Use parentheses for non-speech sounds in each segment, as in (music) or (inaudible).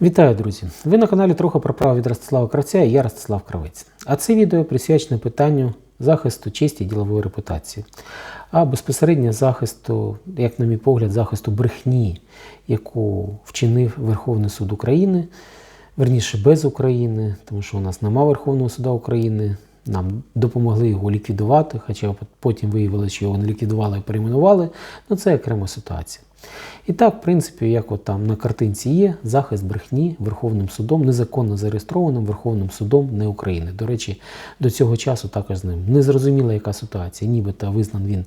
Вітаю, друзі! Ви на каналі Трохи про право від Ростислава Кравця і я Ростислав Кравець. А це відео присвячене питанню захисту честі і ділової репутації, а безпосередньо захисту, як на мій погляд, захисту брехні, яку вчинив Верховний суд України, верніше без України, тому що у нас нема Верховного суду України. Нам допомогли його ліквідувати, хоча потім виявилося, що його не ліквідували і перейменували. Ну це окрема ситуація. І так, в принципі, як от там на картинці є, захист брехні Верховним судом, незаконно зареєстрованим Верховним судом не України. До речі, до цього часу також з ним не зрозуміла, яка ситуація. Нібито визнан він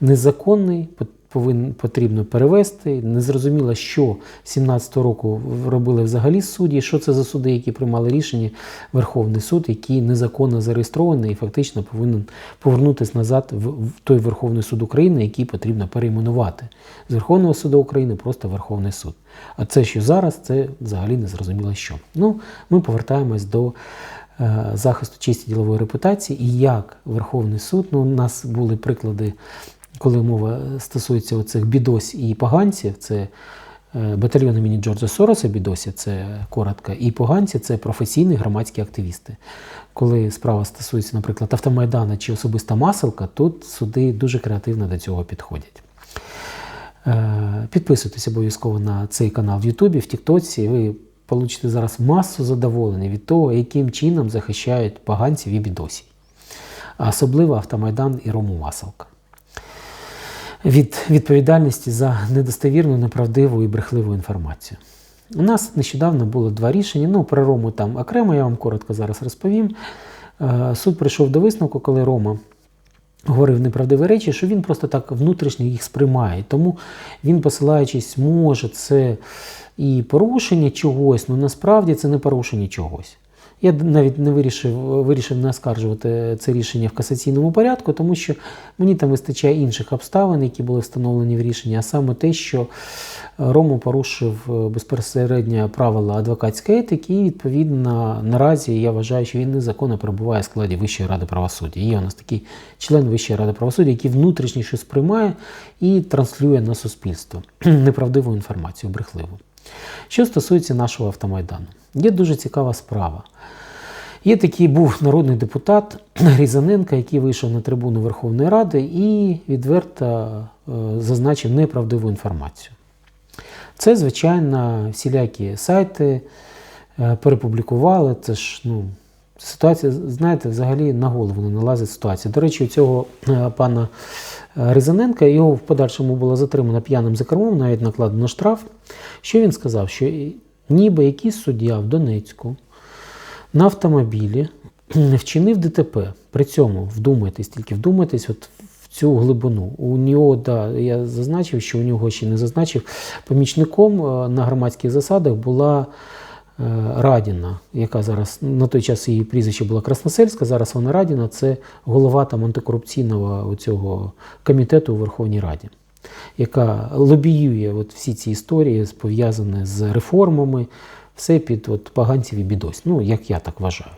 незаконний, повинен потрібно перевести. Незрозуміло, що 17-го року робили взагалі судді, що це за суди, які приймали рішення. Верховний суд, який незаконно зареєстрований і фактично повинен повернутися назад в той Верховний суд України, який потрібно перейменувати з Верховного суду України просто Верховний суд. А це, що зараз, це взагалі не зрозуміло що. Ну, ми повертаємось до. е, Захисту честі ділової репутації і як Верховний суд, ну у нас були приклади коли мова стосується оцих бідось і поганців, це е, батальйон імені Джорджа Сороса бідосі, це коротко, і поганці це професійні громадські активісти. Коли справа стосується, наприклад, автомайдана чи особиста маселка, тут суди дуже креативно до цього підходять. Е, Підписуйтесь обов'язково на цей канал в Ютубі, в Тіктоці. Ви получите зараз масу задоволення від того, яким чином захищають поганців і бідосій. А особливо автомайдан і Рому Маселка від відповідальності за недостовірну, неправдиву і брехливу інформацію. У нас нещодавно було два рішення. Ну, про Рому там окремо, я вам коротко зараз розповім. Е, Суд прийшов до висновку, коли Рома говорив неправдиві речі, що він просто так внутрішньо їх сприймає. Тому він, посилаючись, може, це і порушення чогось, але насправді це не порушення чогось. Я навіть не вирішив вирішив не оскаржувати це рішення в касаційному порядку, тому що мені там вистачає інших обставин, які були встановлені в рішенні, а саме те, що Рому порушив безпосередньо правила адвокатської етики, і відповідно наразі я вважаю, що він незаконно перебуває в складі Вищої ради правосуддя. Є у нас такий член Вищої ради правосуддя, який внутрішніше сприймає і транслює на суспільство (clears throat) неправдиву інформацію, брехливу. Що стосується нашого автомайдану, є дуже цікава справа. Є такий був народний депутат (clears throat) Різаненко, який вийшов на трибуну Верховної Ради і відверто е, зазначив неправдиву інформацію. Це, звичайно, всілякі сайти е, перепублікували. Це ж ну, ситуація, знаєте, взагалі на голову не налазить ситуація. До речі, у цього е, пана Ризаненка його в подальшому було затримано п'яним за кермом, навіть накладено штраф. Що він сказав? Що ніби якийсь суддя в Донецьку на автомобілі вчинив ДТП. При цьому вдумайтесь, тільки вдумайтесь от в цю глибину. У нього, да, я зазначив, що у нього ще не зазначив, помічником на громадських засадах була Радіна, яка зараз на той час її прізвище була Красносельська, зараз вона Радіна, це голова там антикорупційного цього комітету у Верховній Раді, яка лобіює от всі ці історії, пов'язані з реформами, все під от поганців і бідось. Ну, як я так вважаю.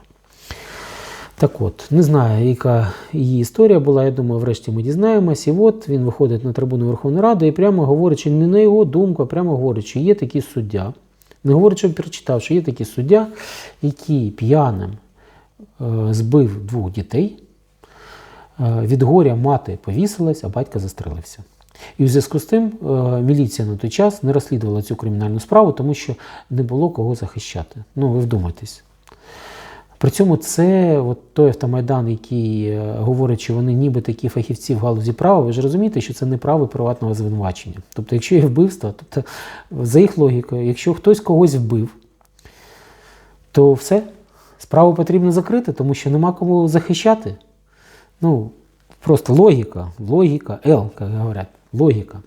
Так от, не знаю, яка її історія була. Я думаю, врешті ми дізнаємось. І от він виходить на трибуну Верховної Ради і прямо говорить, що не на його думку, а прямо говорить, що є такий суддя. Не говорить, що прочитав, що є такий суддя, який п'яним е, збив двох дітей. Е, від горя мати повісилась, а батько застрелився. І в зв'язку з тим е, міліція на той час не розслідувала цю кримінальну справу, тому що не було кого захищати. Ну, ви вдумайтесь. При цьому це от той автомайдан, який говорить, що вони ніби такі фахівці в галузі права, ви ж розумієте, що це не право приватного звинувачення. Тобто, якщо є вбивство, тобто, за їх логікою, якщо хтось когось вбив, то все, справу потрібно закрити, тому що нема кому захищати. Ну, просто логіка, логіка, Л, як говорять, логіка.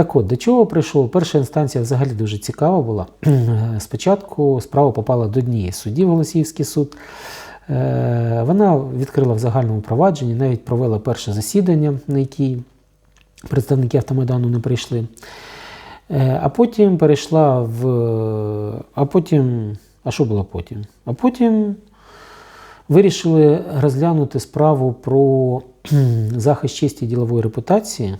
Так от, до чого прийшов? Перша інстанція взагалі дуже цікава була. (clears throat) Спочатку справа попала до однієї судді в Голосіївський суд. Вона відкрила в загальному провадженні, навіть провела перше засідання, на якій представники автомайдану не прийшли. А потім перейшла в. А потім. А що було потім? А потім вирішили розглянути справу про (clears throat) захист честі ділової репутації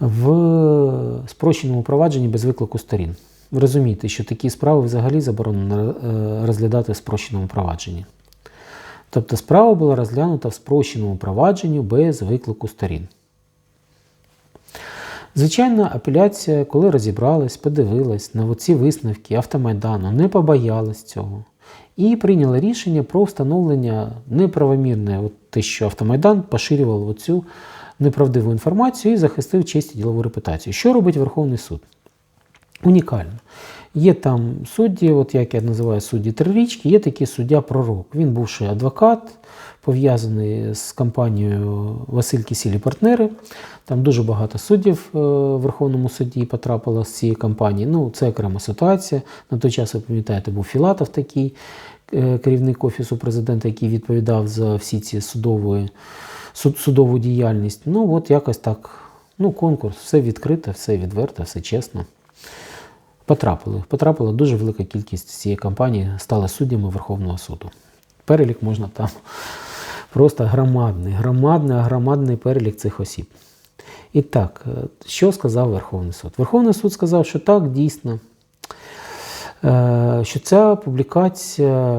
в спрощеному провадженні без виклику сторін. ви розумієте, що такі справи взагалі заборонено е, розглядати в спрощеному провадженні. Тобто справа була розглянута в спрощеному провадженні без виклику сторін. Звичайно, апеляція, коли розібралась, подивилась на оці висновки автомайдану, не побоялась цього. І прийняла рішення про встановлення неправомірне, от те, що автомайдан поширював оцю неправдиву інформацію і захистив честь і ділову репутацію. Що робить Верховний суд? Унікально. Є там судді, от як я називаю судді трирічки, є такий суддя пророк. Він бувший адвокат, пов'язаний з компанією Василь Кісілі партнери. Там дуже багато суддів е, в Верховному суді потрапило з цієї компанії. Ну, це окрема ситуація. На той час, ви пам'ятаєте, був Філатов такий, е, керівник Офісу президента, який відповідав за всі ці судові, суд, судову діяльність. Ну, от якось так. Ну, конкурс, все відкрите, все відверто, все чесно. Потрапили. Потрапила дуже велика кількість цієї компанії, стали суддями Верховного суду. Перелік можна там просто громадний, громадний, громадний перелік цих осіб. І так, е, що сказав Верховний суд? Верховний суд сказав, що так, дійсно, що ця публікація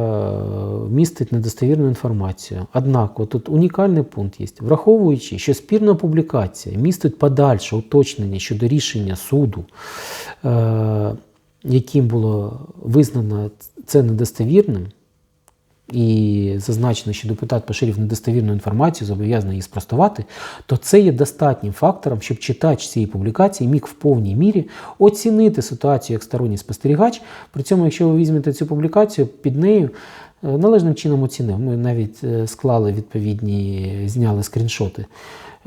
містить недостовірну інформацію. Однак, тут унікальний пункт є. Враховуючи, що спірна публікація містить подальше уточнення щодо рішення суду, е, яким було визнано це недостовірним, і зазначено, що депутат поширив недостовірну інформацію, зобов'язаний її спростувати, то це є достатнім фактором, щоб читач цієї публікації міг в повній мірі оцінити ситуацію як сторонній спостерігач. При цьому, якщо ви візьмете цю публікацію, під нею е, належним чином оцінив. Ми навіть е, склали відповідні, зняли скріншоти.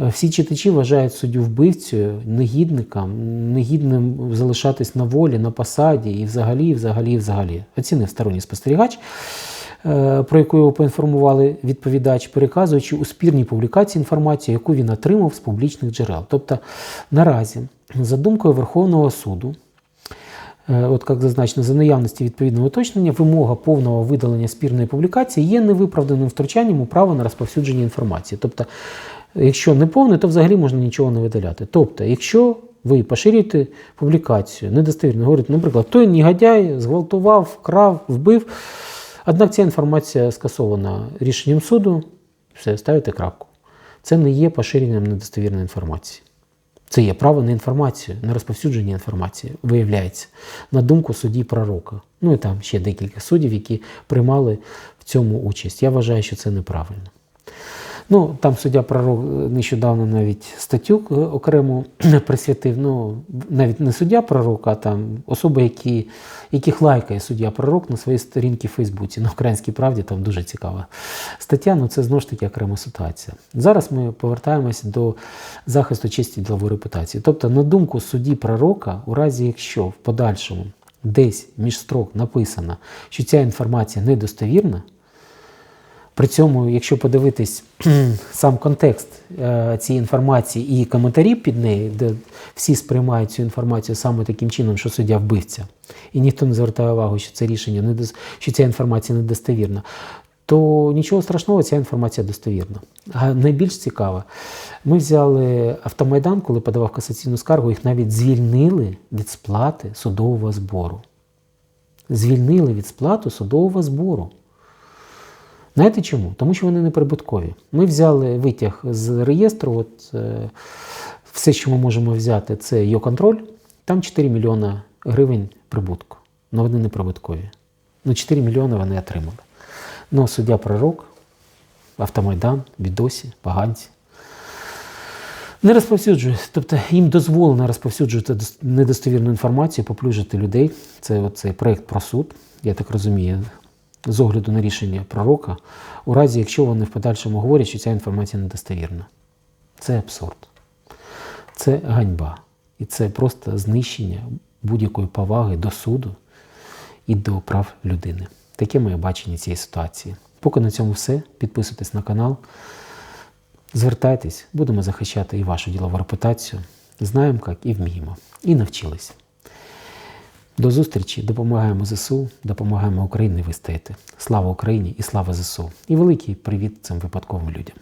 Е, Всі читачі вважають суддю вбивцею, негідником, негідним залишатись на волі, на посаді і взагалі, і взагалі, і взагалі. Оцінив сторонній спостерігач. Е, про яку його поінформували відповідач, переказуючи у спірній публікації інформацію, яку він отримав з публічних джерел. Тобто наразі, за думкою Верховного суду, е, От як зазначено, за наявності відповідного уточнення, вимога повного видалення спірної публікації є невиправданим втручанням у право на розповсюдження інформації. Тобто, якщо не повне, то взагалі можна нічого не видаляти. Тобто, якщо ви поширюєте публікацію, недостовірно говорите, наприклад, той негодяй зґвалтував, вкрав, вбив. Однак ця інформація скасована рішенням суду, все, ставите крапку. Це не є поширенням недостовірної інформації. Це є право на інформацію, на розповсюдження інформації, виявляється, на думку судді пророка. Ну і там ще декілька суддів, які приймали в цьому участь. Я вважаю, що це неправильно. Ну, там суддя пророк нещодавно навіть статтю е, окремо (clears throat) присвятив. Ну, навіть не суддя пророк, а там особи, які, яких лайкає суддя пророк на своїй сторінці в Фейсбуці. На українській правді там дуже цікава стаття, ну це знову ж таки окрема ситуація. Зараз ми повертаємося до захисту честі ділової репутації. Тобто, на думку судді пророка, у разі якщо в подальшому десь між строк написано, що ця інформація недостовірна. При цьому, якщо подивитись (clears throat) сам контекст е, цієї інформації і коментарі під нею, де всі сприймають цю інформацію саме таким чином, що суддя вбивця, і ніхто не звертає увагу, що це рішення не що ця інформація недостовірна, то нічого страшного, ця інформація достовірна. А найбільш цікаво, ми взяли автомайдан, коли подавав касаційну скаргу, їх навіть звільнили від сплати судового збору. Звільнили від сплати судового збору. Знаєте чому? Тому що вони не прибуткові. Ми взяли витяг з реєстру. От, е, все, що ми можемо взяти, це його контроль. Там 4 мільйона гривень прибутку. Але вони не прибуткові. Ну, 4 мільйони вони отримали. Ну, суддя пророк, автомайдан, відосі, поганці. Не розповсюджують, тобто їм дозволено розповсюджувати недостовірну інформацію, поплюжити людей. Це оцей проєкт про суд, я так розумію, з огляду на рішення пророка, у разі, якщо вони в подальшому говорять, що ця інформація недостовірна. Це абсурд. Це ганьба. І це просто знищення будь-якої поваги до суду і до прав людини. Таке моє бачення цієї ситуації. Поки на цьому все. Підписуйтесь на канал. Звертайтесь, будемо захищати і вашу ділову репутацію. Знаємо, як і вміємо. І навчились. До зустрічі, допомагаємо ЗСУ, допомагаємо Україні вистояти. Слава Україні і слава ЗСУ! І великий привіт цим випадковим людям.